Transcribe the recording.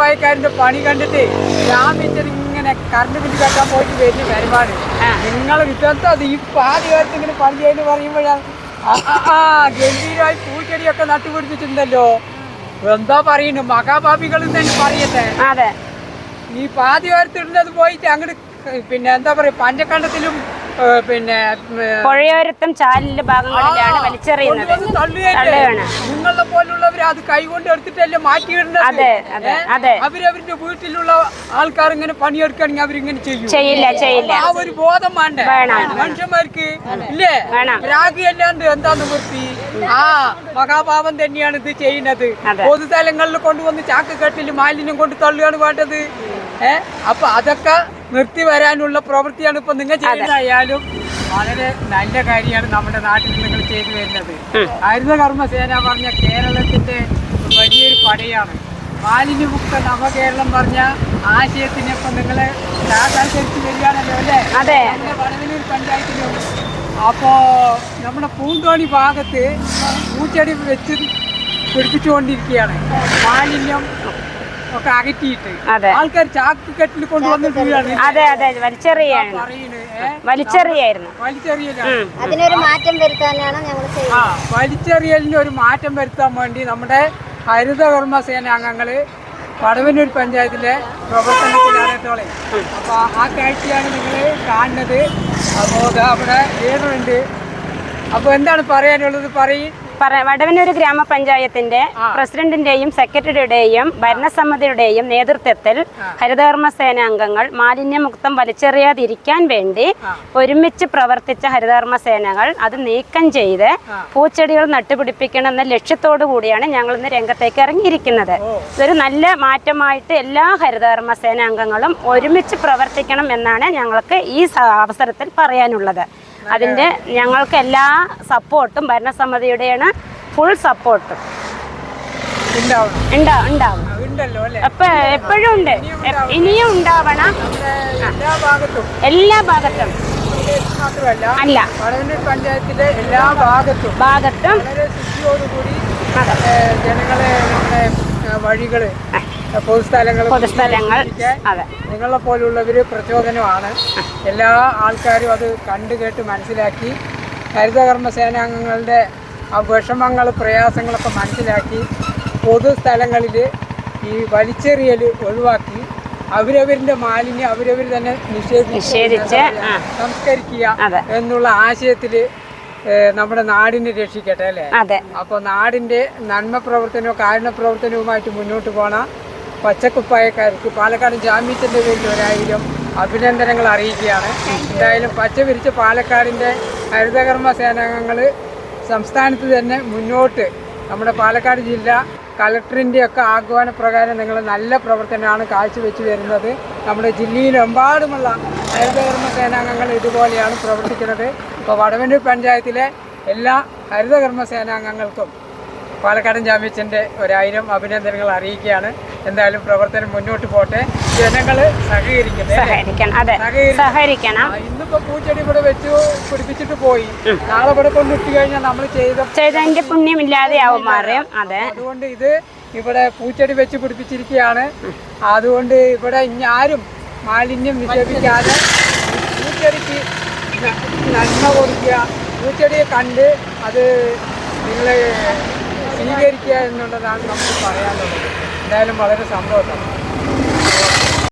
പച്ചക്കുപ്പായക്കാരന്റെ പണി കണ്ടിട്ട് ജാമ്യത്തിൽ ഇങ്ങനെ കറണ്ട് ബില്ല് കെട്ടാൻ പോയിട്ട് വരുന്ന പരിപാടി. നിങ്ങൾ നിങ്ങൾ അത് ഈ പാതി കാലത്ത് ഇങ്ങനെ പണി ചെയ്യുന്നു പറയുമ്പോഴാണ് ആ, ഗംഭീരമായി പൂച്ചെടിയൊക്കെ നട്ടുപിടിപ്പിച്ചിട്ടുണ്ടല്ലോ. എന്താ പറയുന്നു? മഹാഭാപികൾ തന്നെ പറയട്ടെ. അതെ. ഈ പാതി വാരത്തിടുന്നത് പോയിട്ട് അങ്ങോട്ട് പിന്നെ എന്താ പറയാ പഞ്ചക്കണ്ടത്തിലും പിന്നെ പുഴയോരത്തും ചാലിന്റെ ഭാഗങ്ങളിലാണ് വലിച്ചെറിയുന്നത്. തള്ളുകയാണ്. നിങ്ങളെ പോലുള്ളവർ അത് കൈകൊണ്ട് എടുത്തിട്ടല്ലേ മാറ്റിയിടുന്നത്? അതെ, അതെ, അതെ. അവരവരുടെ വീട്ടിലുള്ള ആൾക്കാർ ഇങ്ങനെ പണിയെടുക്കുകയാണെങ്കിൽ അവരിങ്ങനെ ചെയ്യും. ചെയ്യില്ല ചെയ്യില്ല. ആ ഒരു ബോധം വേണ്ട? വേണം. മനുഷ്യന്മാർക്ക് ഇല്ലേ? വേണം. രാഗിയല്ലാണ്ട് എന്താന്ന് വൃത്തി ആ മഹാപാപം തന്നെയാണ് ഇത് ചെയ്യുന്നത്. അതെ. പൊതുസ്ഥലങ്ങളിൽ കൊണ്ടുവന്ന് ചാക്ക് കെട്ടിൽ മാലിന്യം കൊണ്ട് തള്ളുകയാണ് വേണ്ടത്. ഏഹ് അപ്പൊ അതൊക്കെ നിർത്തി വരാനുള്ള പ്രവൃത്തിയാണ് ഇപ്പൊ നിങ്ങൾ ചെയ്യുന്നതായാലും വളരെ നല്ല കാര്യമാണ് നമ്മുടെ നാട്ടിൽ നിങ്ങൾ ചെയ്തു വരുന്നത്. ഹരിത കർമ്മസേന പറഞ്ഞ കേരളത്തിന്റെ വലിയൊരു പടയാണ്. മാലിന്യമുക്ത നവകേരളം പറഞ്ഞ ആശയത്തിനൊപ്പം നിങ്ങളെ സാധാരണ വരികയാണല്ലോ അല്ലേ? അതെ. നമ്മുടെ വടവന്നൂർ പഞ്ചായത്തിലും. അപ്പോ നമ്മുടെ പൂന്തോണി ഭാഗത്ത് പൂച്ചെടി വെച്ച് പിടിപ്പിച്ചുകൊണ്ടിരിക്കുകയാണ്. മാലിന്യം ഒക്കെ അകറ്റിയിട്ട്. ആൾക്കാർ ചാക്ക് കെട്ടിൽ കൊണ്ടുവന്നിട്ടാണ് അതെ അതെ വലിച്ചെറിയാണ്? വലിച്ചെറിയായിരുന്നു. വലിച്ചെറിയലാണ്. അതിനൊരു മാറ്റം വരുത്താനാണ് ഞങ്ങൾ ചെയ്യുന്നത്. ആ വലിച്ചെറിയലിന് ഒരു മാറ്റം വരുത്താൻ വേണ്ടി നമ്മുടെ ഹരിതകർമ്മ സേന അംഗങ്ങൾ പടവന്നൂർ പഞ്ചായത്തിലെ പ്രവർത്തനത്തിലാണ് കേട്ടോളെ അപ്പൊ ആ കാഴ്ചയാണ് നിങ്ങൾ കാണുന്നത്. അപ്പോൾ ദാ അവിടെ ഏതുണ്ട് അപ്പൊ എന്താണ് പറയാനുള്ളത്? പറയും. ഒരു ഗ്രാമപഞ്ചായത്തിന്റെ പ്രസിഡന്റിന്റെയും സെക്രട്ടറിയുടെയും ഭരണസമിതിയുടെയും നേതൃത്വത്തിൽ ഹരിതകർമ്മ സേന അംഗങ്ങൾ മാലിന്യമുക്തം വലിച്ചെറിയാതിരിക്കാൻ വേണ്ടി ഒരുമിച്ച് പ്രവർത്തിച്ച ഹരിതകർമ്മ സേനകൾ അത് നീക്കം ചെയ്ത് പൂച്ചെടികൾ നട്ടുപിടിപ്പിക്കണം എന്ന ലക്ഷ്യത്തോടു കൂടിയാണ് ഞങ്ങൾ ഇന്ന് രംഗത്തേക്ക് ഇറങ്ങിയിരിക്കുന്നത്. ഇതൊരു നല്ല മാറ്റമായിട്ട് എല്ലാ ഹരിതകർമ്മ സേന അംഗങ്ങളും ഒരുമിച്ച് പ്രവർത്തിക്കണം എന്നാണ് ഞങ്ങൾക്ക് ഈ അവസരത്തിൽ പറയാനുള്ളത്. അതിന്റെ ഞങ്ങൾക്ക് എല്ലാ സപ്പോർട്ടും ഭരണസമിതിയുടെയാണ് ഫുൾ സപ്പോർട്ടും ഉണ്ടാവും. എപ്പോഴും ഉണ്ട്. ഇനിയും ഉണ്ടാവണം. എല്ലാ ഭാഗത്തും. അല്ല. പഞ്ചായത്തിലെ എല്ലാ ഭാഗത്തും. ഭാഗത്തും. ജനങ്ങളെ വഴികൾ പൊതുസ്ഥലങ്ങൾ പൊതുസ്ഥലങ്ങൾ അതെ. നിങ്ങളെ പോലുള്ളവര് പ്രചോദനമാണ്. എല്ലാ ആൾക്കാരും അത് കണ്ടു കേട്ട് മനസ്സിലാക്കി ഹരിതകർമ്മ സേനാംഗങ്ങളുടെ ആ വിഷമങ്ങൾ പ്രയാസങ്ങളൊക്കെ മനസ്സിലാക്കി പൊതുസ്ഥലങ്ങളിൽ ഈ വലിച്ചെറിയൽ ഒഴിവാക്കി അവരവരിന്റെ മാലിന്യം അവരവർ തന്നെ നിഷേധിച്ച് സംസ്കരിക്കുക. എന്നുള്ള ആശയത്തിൽ നമ്മുടെ നാടിനെ രക്ഷിക്കട്ടെ അല്ലേ? അതെ. അപ്പോൾ നാടിന്റെ നന്മ പ്രവർത്തനവും കാരുണ്യ പ്രവർത്തനവുമായിട്ട് മുന്നോട്ട് പോണ പച്ചക്കുപ്പായക്കാർക്ക് പാലക്കാട് ജാമ്യത്തിന്റെ പേരിൽ ഒരായിരം അഭിനന്ദനങ്ങൾ അറിയിക്കുകയാണ്. എന്തായാലും പച്ച വിരിച്ച പാലക്കാടിന്റെ ഹരിതകർമ്മ സേനാംഗങ്ങൾ സംസ്ഥാനത്ത് തന്നെ മുന്നോട്ട് നമ്മുടെ പാലക്കാട് ജില്ല കളക്ടറിന്റെ ഒക്കെ ആഹ്വാന പ്രകാരം നിങ്ങൾ നല്ല പ്രവർത്തനമാണ് കാഴ്ചവെച്ച് വരുന്നത്. നമ്മുടെ ജില്ലയിലെമ്പാടുമുള്ള ഹരിതകർമ്മ സേനാംഗങ്ങൾ ഇതുപോലെയാണ് പ്രവർത്തിക്കുന്നത്. അപ്പോൾ വടവന്നൂർ പഞ്ചായത്തിലെ എല്ലാ ഹരിതകർമ്മ സേനാംഗങ്ങൾക്കും പാലക്കാടൻ ജാമ്യച്ചന്റെ ഒരായിരം അഭിനന്ദനങ്ങൾ അറിയിക്കുകയാണ്. എന്തായാലും പ്രവർത്തനം മുന്നോട്ട് പോട്ടെ. ജനങ്ങൾ? സഹകരിക്കണം. ഇന്നിപ്പോ പൂച്ചെടി ഇവിടെ വെച്ച് പിടിപ്പിച്ചിട്ട് പോയി. നാളെ ഇവിടെ കൊണ്ടിട്ട് കഴിഞ്ഞാൽ നമ്മൾ ചെയ്ത ചെയ്തതിന്റെ പുണ്യമില്ലാതെയാവും മാറിയും. അതെ. അതുകൊണ്ട് ഇത് ഇവിടെ പൂച്ചെടി വെച്ച് പിടിപ്പിച്ചിരിക്കുകയാണ്. അതുകൊണ്ട് ഇവിടെ ഇനി ആരും മാലിന്യം നിക്ഷേപിക്കാതെ പൂച്ചെടിക്ക് നന്മ കൊടുക്കുക പൂച്ചെടിയെ കണ്ട് അത് നിങ്ങളെ സ്വീകരിക്കുക എന്നുള്ളതാണ് നമുക്ക് പറയാനുള്ളത്. എന്തായാലും വളരെ സന്തോഷം.